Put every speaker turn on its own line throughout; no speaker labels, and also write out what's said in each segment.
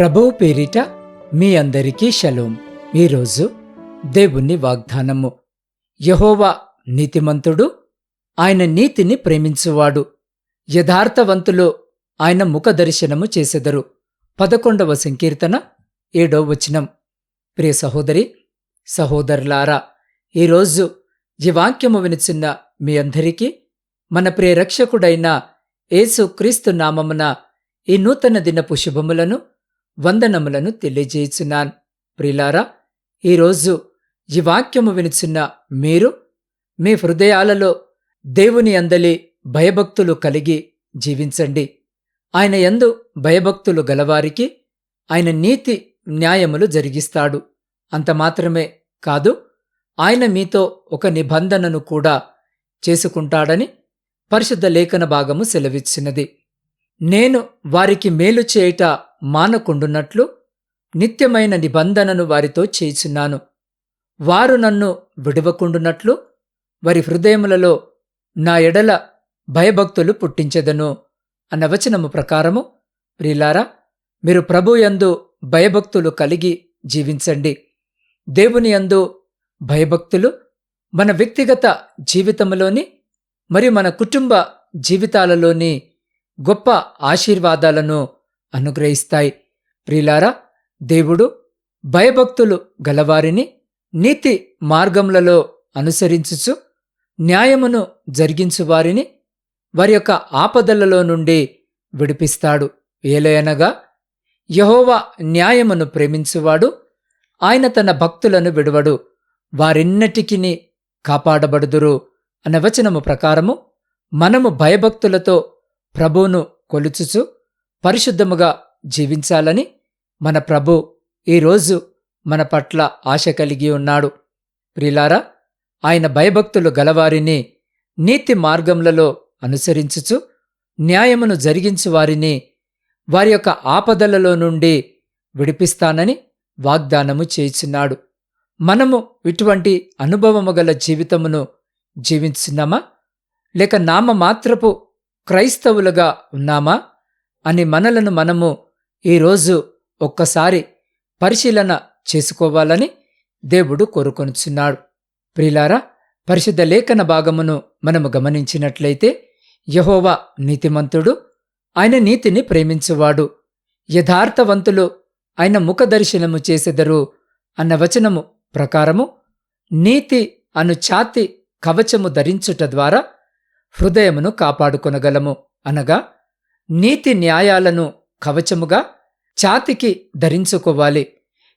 ప్రభువు పేరిట మీ అందరికీ షలోం. ఈరోజు దేవుని వాగ్దానము. యహోవా నీతిమంతుడు ఆయన నీతిని ప్రేమించువాడు. యథార్థవంతులు ఆయన ముఖ దర్శనము చేసెదరు. పదకొండవ సంకీర్తన ఏడో వచనం. ప్రియ సహోదరి సహోదరులారా ఈరోజు ఈ వాక్యము వినిచిన్న మీ అందరికీ మన ప్రియరక్షకుడైన యేసు క్రీస్తు నామమున ఈ నూతన దినపు శుభములను వందనములను తెలియజేయుచున్నాను. ప్రిలారా ఈరోజు ఈ వాక్యము వినుచున్న మీరు మీ హృదయాలలో దేవుని అందలి భయభక్తులు కలిగి జీవించండి. ఆయన యందు భయభక్తులు గలవారికి ఆయన నీతి న్యాయములు జరిగిస్తాడు. అంత మాత్రమే కాదు ఆయన మీతో ఒక నిబంధనను కూడా చేసుకుంటాడని పరిశుద్ధ లేఖన భాగము సెలవిచ్చినది. నేను వారికి మేలు చేయుట మానకుండునట్లు నిత్యమైన నిబంధనను వారితో చేయుచున్నాను. వారు నన్ను విడవకుండునట్లు వారి హృదయములలో నా ఎడల భయభక్తులు పుట్టించెదను అన్న వచనము ప్రకారము ప్రిలారా మీరు ప్రభు యందు భయభక్తులు కలిగి జీవించండి. దేవుని యందు భయభక్తులు మన వ్యక్తిగత జీవితంలోని మరియు మన కుటుంబ జీవితాలలోని గొప్ప ఆశీర్వాదాలను అనుగ్రహిస్తాయి. ప్రిలారా దేవుడు భయభక్తులు గలవారిని నీతి మార్గములలో అనుసరించుచు న్యాయమును జరిగించు వారిని వారి యొక్క ఆపదలలో నుండి విడిపిస్తాడు. ఏలయనగా యహోవా న్యాయమును ప్రేమించువాడు ఆయన తన భక్తులను విడువడు. వారిన్నటికిని కాపాడబడుదురు అన్న వచనము ప్రకారము మనము భయభక్తులతో ప్రభువును కొలుచుచు పరిశుద్ధముగా జీవించాలని మన ప్రభు ఈరోజు మన పట్ల ఆశ కలిగి ఉన్నాడు. ప్రిలారా ఆయన భయభక్తులు గలవారిని నీతి మార్గములలో అనుసరించుచు న్యాయమును జరిగించు వారిని వారి యొక్క ఆపదలలో నుండి విడిపిస్తానని వాగ్దానము చేయుచున్నాడు. మనము ఇటువంటి అనుభవము గల జీవితమును జీవించున్నామా? లేక నామ మాత్రపు క్రైస్తవులుగా ఉన్నామా? అని మనలను మనము ఈరోజు ఒక్కసారి పరిశీలన చేసుకోవాలని దేవుడు కోరుకొనుచున్నాడు. ప్రిలారా పరిశుద్ధ లేఖన భాగమును మనము గమనించినట్లయితే యహోవా నీతిమంతుడు ఆయన నీతిని ప్రేమించువాడు. యథార్థవంతులు ఆయన ముఖదర్శనము చేసెదరు అన్న వచనము ప్రకారము నీతి అను ఛాతి కవచము ధరించుట ద్వారా హృదయమును కాపాడుకొనగలము అనగా నీతి న్యాయాలను కవచముగా ఛాతికి ధరించుకోవాలి.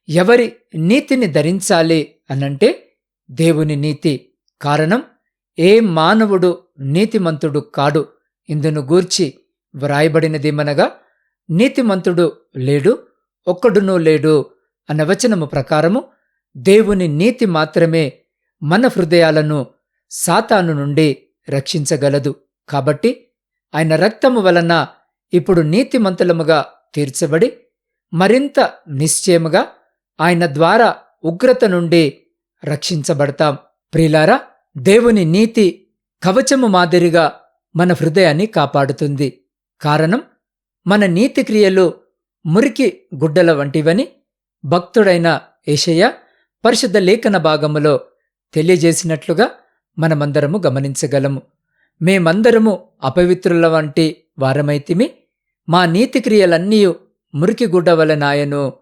ఎవరి నీతిని ధరించాలి అనంటే దేవుని నీతి. కారణం ఏ మానవుడు నీతిమంతుడు కాడు. ఇందును గూర్చి వ్రాయబడినదేమనగా నీతిమంతుడు లేడు ఒక్కడునూ లేడు అన్న వచనము ప్రకారము దేవుని నీతి మాత్రమే మన హృదయాలను సాతాను నుండి రక్షించగలదు. కాబట్టి ఆయన రక్తము వలన ఇప్పుడు నీతిమంతులముగా తీర్చబడి మరింత నిశ్చయముగా ఆయన ద్వారా ఉగ్రత నుండి రక్షించబడతాం. ప్రిలారా దేవుని నీతి కవచము మాదిరిగా మన హృదయాన్ని కాపాడుతుంది. కారణం మన నీతి క్రియలు మురికి గుడ్డల వంటివని భక్తుడైన ఏషయ్య పరిశుద్ధ లేఖన భాగములో తెలియజేసినట్లుగా మనమందరము గమనించగలము. మేమందరము అపవిత్రుల వంటి వారమైతిమి. మా నీతిక్రియలన్నీ మురికి గుడ్డ వలనాయను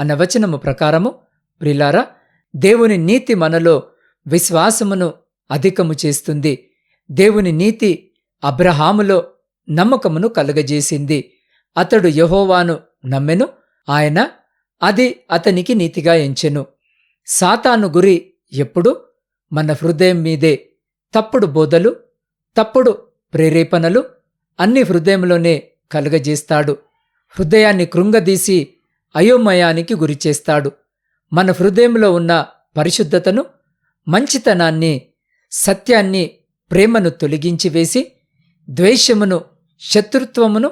అన్న వచనము ప్రకారము ప్రిలారా దేవుని నీతి మనలో విశ్వాసమును అధికము చేస్తుంది. దేవుని నీతి అబ్రహాములో నమ్మకమును కలుగజేసింది. అతడు యహోవాను నమ్మెను ఆయన అది అతనికి నీతిగా ఎంచెను. సాతాను గురి ఎప్పుడు? మన హృదయం మీదే తప్పుడు బోధలు తప్పుడు ప్రేరేపణలు అన్ని హృదయంలోనే కలుగజేస్తాడు. హృదయాన్ని కృంగదీసి అయోమయానికి గురిచేస్తాడు. మన హృదయంలో ఉన్న పరిశుద్ధతను మంచితనాన్ని సత్యాన్ని ప్రేమను తొలగించి వేసి ద్వేషమును శత్రుత్వమును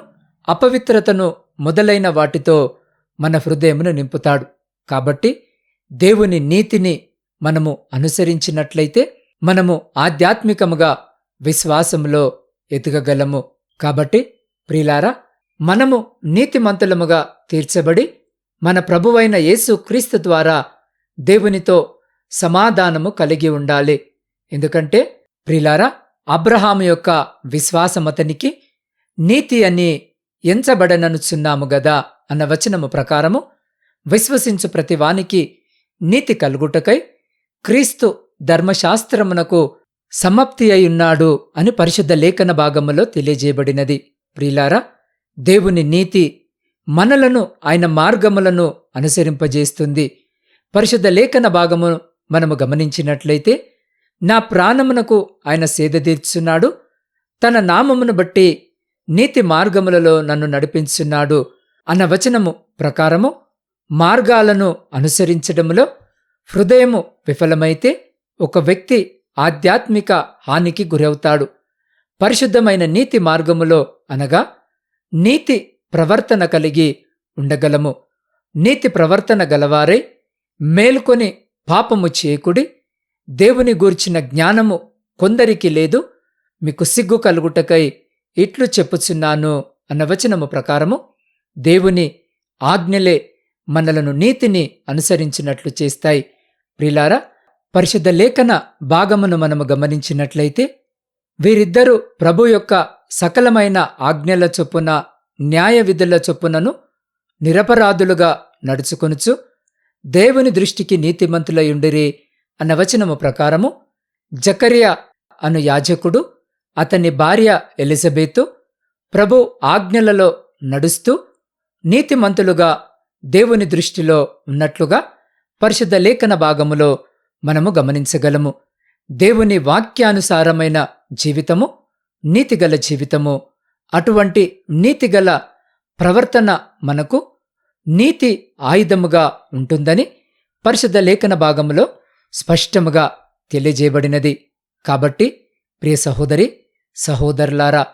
అపవిత్రతను మొదలైన వాటితో మన హృదయమును నింపుతాడు. కాబట్టి దేవుని నీతిని మనము అనుసరించినట్లయితే మనము ఆధ్యాత్మికముగా విశ్వాసములో ఎదగగలము. కాబట్టి ప్రిలారా మనము నీతిమంతులముగా తీర్చబడి మన ప్రభువైన యేసు క్రీస్తు ద్వారా దేవునితో సమాధానము కలిగి ఉండాలి. ఎందుకంటే ప్రిలారా అబ్రహాము యొక్క విశ్వాసమతనికి నీతి అని ఎంచబడననుచున్నాము గదా అన్న వచనము ప్రకారము విశ్వసించు ప్రతివానికి నీతి కలుగుటకై క్రీస్తు ధర్మశాస్త్రమునకు సమాప్తి ఉన్నాడు అని పరిశుద్ధ లేఖన భాగములో తెలియజేయబడినది. ప్రిలారా దేవుని నీతి మనలను ఆయన మార్గములను అనుసరింపజేస్తుంది. పరిశుద్ధ లేఖన భాగము మనము గమనించినట్లయితే నా ప్రాణమునకు ఆయన సేదతీర్చున్నాడు తన నామమును బట్టి నీతి మార్గములలో నన్ను నడిపించున్నాడు అన్న వచనము ప్రకారము మార్గాలను అనుసరించడములో హృదయము విఫలమైతే ఒక వ్యక్తి ఆధ్యాత్మిక హానికి గురవుతాడు. పరిశుద్ధమైన నీతి మార్గములో అనగా నీతి ప్రవర్తన కలిగి ఉండగలము. నీతి ప్రవర్తన గలవారై మేల్కొని పాపము చేయకుడి దేవుని గూర్చిన జ్ఞానము కొందరికి లేదు మీకు సిగ్గు కలుగుటకై ఇట్లు చెప్పుచున్నాను అన్న వచనము ప్రకారము దేవుని ఆజ్ఞలే మనలను నీతిని అనుసరించినట్లు చేస్తాయి. ప్రిలారా పరిశుద్ధ లేఖన భాగమును మనము గమనించినట్లయితే వీరిద్దరూ ప్రభు యొక్క సకలమైన ఆజ్ఞల చొప్పున న్యాయ విధుల చొప్పునను నిరపరాధులుగా నడుచుకొనుచు దేవుని దృష్టికి నీతిమంతులయుండిరి అన్న వచనము ప్రకారము జకరియా అను యాజకుడు అతని భార్య ఎలిజబెతు ప్రభు ఆజ్ఞలలో నడుస్తూ నీతిమంతులుగా దేవుని దృష్టిలో ఉన్నట్లుగా పరిశుద్ధ లేఖన భాగములో మనము గమనించగలము. దేవుని వాక్యానుసారమైన జీవితము నీతిగల జీవితము. అటువంటి నీతిగల ప్రవర్తన మనకు నీతి ఆయుధముగా ఉంటుందని పరిశుద్ధ లేఖన భాగములో స్పష్టముగా తెలియజేయబడినది. కాబట్టి ప్రియ సహోదరి సహోదరులారా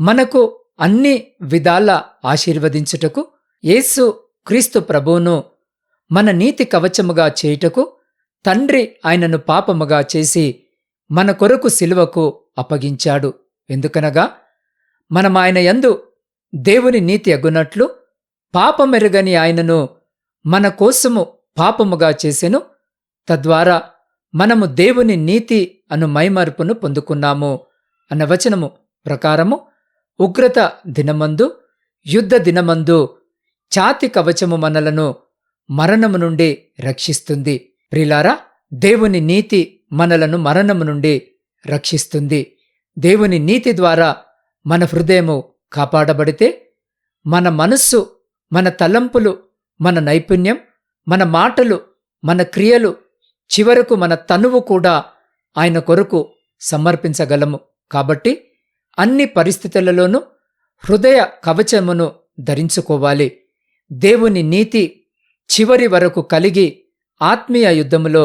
మనకు అన్ని విధాల ఆశీర్వదించుటకు యేసు క్రీస్తు ప్రభువును మన నీతి కవచముగా చేయుటకు తండ్రి ఆయనను పాపముగా చేసి మన కొరకు సిలువకు అప్పగించాడు. ఎందుకనగా మనం ఆయన యందు దేవుని నీతి అగునట్లు పాపమెరుగని ఆయనను మన కోసము పాపముగా చేసెను. తద్వారా మనము దేవుని నీతి అను మైమరుపును పొందుకున్నాము అన్న వచనము ప్రకారము ఉగ్రత దినమందు యుద్ధ దినమందు ఛాతి కవచము మనలను మరణము నుండి రక్షిస్తుంది. ప్రిలారా దేవుని నీతి మనలను మరణము నుండి రక్షిస్తుంది. దేవుని నీతి ద్వారా మన హృదయము కాపాడబడితే మన మనస్సు మన తలంపులు మన నైపుణ్యం మన మాటలు మన క్రియలు చివరకు మన తనువు కూడా ఆయన కొరకు సమర్పించగలము. కాబట్టి అన్ని పరిస్థితులలోనూ హృదయ కవచమును ధరించుకోవాలి. దేవుని నీతి చివరి వరకు కలిగి ఆత్మీయ యుద్ధములో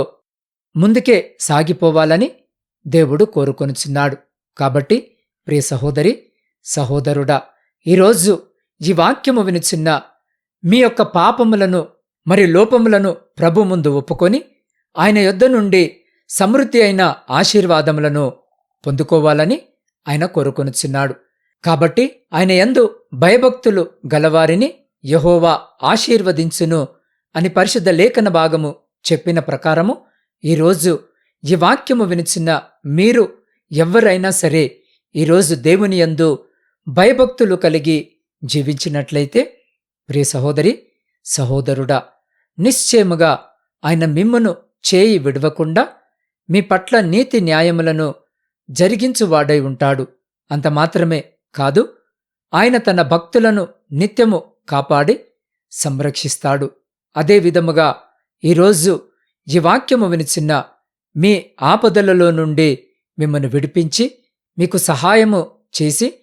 ముందుకే సాగిపోవాలని దేవుడు కోరుకొనుచున్నాడు. కాబట్టి ప్రియ సహోదరి సహోదరుడా ఈరోజు ఈ వాక్యము వినుచున్న మీ యొక్క పాపములను మరి లోపములను ప్రభు ముందు ఒప్పుకొని ఆయన యొద్ద నుండి సమృద్ధి అయిన ఆశీర్వాదములను పొందుకోవాలని ఆయన కోరుకొనుచున్నాడు. కాబట్టి ఆయన యందు భయభక్తులు గలవారిని యహోవా ఆశీర్వదించును అని పరిశుద్ధ లేఖన భాగము చెప్పిన ప్రకారము ఈరోజు ఈ వాక్యము వినిచిన మీరు ఎవరైనా సరే ఈరోజు దేవుని యందు భయభక్తులు కలిగి జీవించినట్లయితే ప్రియ సహోదరి సహోదరుడా నిశ్చయముగా ఆయన మిమ్మను చేయి విడవకుండా మీ పట్ల నీతి న్యాయములను జరిగించువాడై ఉంటాడు. అంత మాత్రమే కాదు ఆయన తన భక్తులను నిత్యము కాపాడి సంరక్షిస్తాడు. అదే విధముగా ఈరోజు ఈ వాక్యము వినిచిన్న మీ ఆపదలలో నుండి మిమ్మను విడిపించి మీకు సహాయము చేసి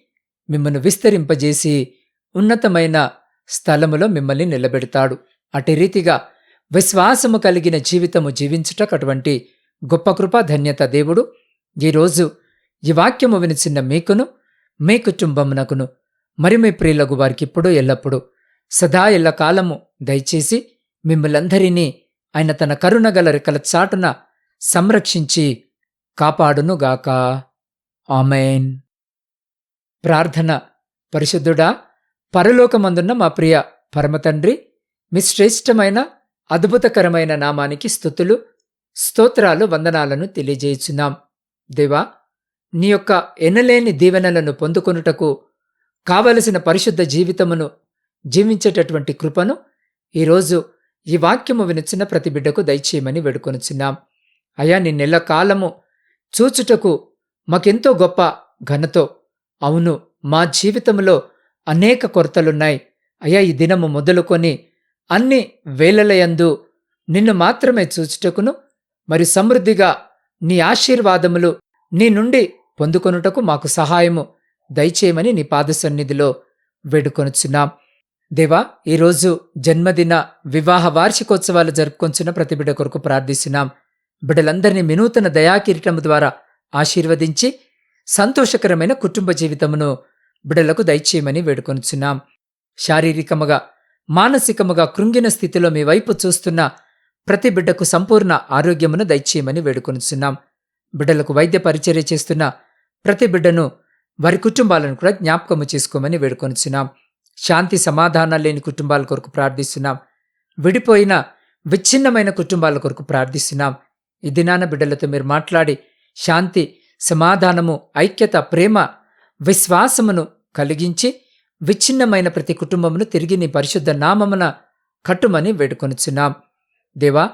మిమ్మను విస్తరింపజేసి ఉన్నతమైన స్థలములో మిమ్మల్ని నిలబెడతాడు. అటు రీతిగా విశ్వాసము కలిగిన జీవితము జీవించుటకు అటువంటి గొప్ప కృప ధన్యత దేవుడు. ఈరోజు ఈ వాక్యము వినిచిన్న మీకును మీ కుటుంబమునకును మరి మీ ప్రియులకు వారికి ఇప్పుడు ఎల్లప్పుడూ సదా ఎల్ల కాలము దయచేసి మిమ్మలందరినీ ఆయన తన కరుణగల రెక్కల చాటున సంరక్షించి కాపాడునుగాక. ఆమెన్. ప్రార్థన. పరిశుద్ధుడా పరలోకమందున్న మా ప్రియ పరమతండ్రి మీ శ్రేష్టమైన అద్భుతకరమైన నామానికి స్థుతులు స్తోత్రాలు వందనాలను తెలియజేయుచున్నాం. దేవా నీ యొక్క ఎనలేని దీవెనలను పొందుకొనుటకు కావలసిన పరిశుద్ధ జీవితమును జీవించేటటువంటి కృపను ఈరోజు ఈ వాక్యము వినుచున్న ప్రతి బిడ్డకు దయచేయమని వేడుకొనుచున్నాం. అయా నీ నెల కాలము చూచుటకు మాకెంతో గొప్ప ఘనతో. అవును మా జీవితంలో అనేక కొరతలున్నాయి. అయ్యా ఈ దినము మొదలుకొని అన్ని వేళలయందు నిన్ను మాత్రమే చూచుటకును మరి సమృద్ధిగా నీ ఆశీర్వాదములు నీ నుండి పొందుకొనుటకు మాకు సహాయము దయచేయమని నీ పాద సన్నిధిలో వేడుకొనుచున్నాం. దేవా ఈరోజు జన్మదిన వివాహ వార్షికోత్సవాలు జరుపుకొంచున్న ప్రతి బిడ్డ కొరకు ప్రార్థిస్తున్నాం. బిడ్డలందరినీ వినూతన దయాకిరీటము ద్వారా ఆశీర్వదించి సంతోషకరమైన కుటుంబ జీవితమును బిడ్డలకు దయచేయమని వేడుకొనుచున్నాం శారీరకముగా మానసికముగా కృంగిన స్థితిలో మీ వైపు చూస్తున్న ప్రతి బిడ్డకు సంపూర్ణ ఆరోగ్యమును దయచేయమని వేడుకొనుచున్నాం బిడ్డలకు వైద్య పరిచర్య చేస్తున్న ప్రతి బిడ్డను వారి కుటుంబాలను కూడా జ్ఞాపకము చేసుకోమని వేడుకొనుచున్నాం శాంతి సమాధానాలు లేని కుటుంబాల కొరకు ప్రార్థిస్తున్నాం. విడిపోయిన విచ్ఛిన్నమైన కుటుంబాల కొరకు ప్రార్థిస్తున్నాం. ఈ దినాన బిడ్డలతో మీరు మాట్లాడి శాంతి సమాధానము ఐక్యత ప్రేమ విశ్వాసమును కలిగించి విచ్ఛిన్నమైన ప్రతి కుటుంబమును తిరిగి నీ పరిశుద్ధ నామమున కట్టుమని వేడుకొనుచున్నాం. దేవా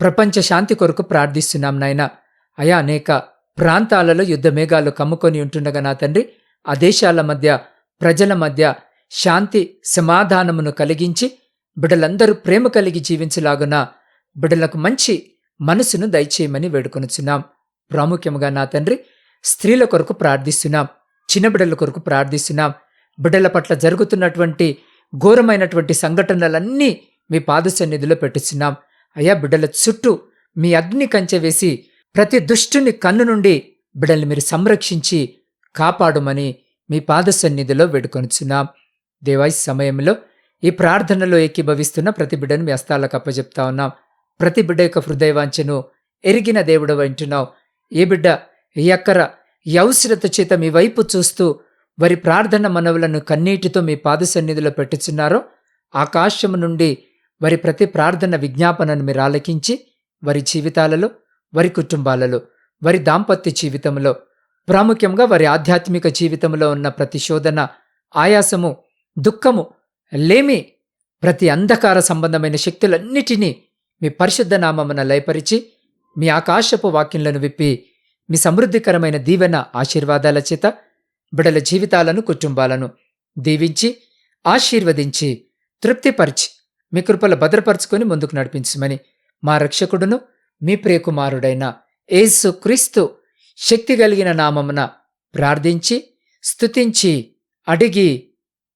ప్రపంచ శాంతి కొరకు ప్రార్థిస్తున్నాం నాయన. అయా అనేక ప్రాంతాలలో యుద్ధమేఘాలు కమ్ముకొని ఉంటుండగా నా తండ్రి ఆ దేశాల మధ్య ప్రజల మధ్య శాంతి సమాధానమును కలిగించి బిడ్డలందరూ ప్రేమ కలిగి జీవించలాగున బిడ్డలకు మంచి మనసును దయచేయమని వేడుకొనుచున్నాం. ప్రాముఖ్యముగా నా తండ్రి స్త్రీల కొరకు ప్రార్థిస్తున్నాం చిన్న బిడ్డల కొరకు ప్రార్థిస్తున్నాం. బిడ్డల పట్ల జరుగుతున్నటువంటి ఘోరమైనటువంటి సంఘటనలన్నీ మీ పాద సన్నిధిలో పెట్టుచున్నాం అయ్యా బిడ్డల చుట్టూ మీ అగ్ని కంచె వేసి ప్రతి దుష్టుని కన్ను నుండి బిడ్డల్ని మీరు సంరక్షించి కాపాడుమని మీ పాద సన్నిధిలో వేడుకొనుచున్నాం. దేవాయి సమయంలో ఈ ప్రార్థనలో ఏకీభవిస్తున్న ప్రతి బిడ్డను మీ అస్తాలకు అప్పజెప్తా ఉన్నాం. ప్రతి బిడ్డ యొక్క హృదయవాంఛను ఎరిగిన దేవుడు వింటున్నావు ఏ బిడ్డ ఈ అక్కర ఈ అవసరత చేత మీ వైపు చూస్తూ వారి ప్రార్థన మనవులను కన్నీటితో మీ పాద సన్నిధిలో పెట్టుచున్నారో ఆకాశము నుండి వారి ప్రతి ప్రార్థన విజ్ఞాపనను మీరు ఆలకించి వారి జీవితాలలో వారి కుటుంబాలలో వారి దాంపత్య జీవితంలో ప్రాముఖ్యంగా వారి ఆధ్యాత్మిక జీవితంలో ఉన్న ప్రతిశోధన ఆయాసము దుఃఖము లేమి ప్రతి అంధకార సంబంధమైన శక్తులన్నిటినీ మీ పరిశుద్ధ నామమున లయపరిచి మీ ఆకాశపు వాక్యంలను విప్పి మీ సమృద్ధికరమైన దీవెన ఆశీర్వాదాల చేత బిడల జీవితాలను కుటుంబాలను దీవించి ఆశీర్వదించి తృప్తిపరిచి మీ కృపల భద్రపరుచుకొని ముందుకు నడిపించమని మా రక్షకుడును మీ ప్రియకుమారుడైన ఏసు క్రీస్తు శక్తి కలిగిన నామమున ప్రార్థించి స్తుతించి అడిగి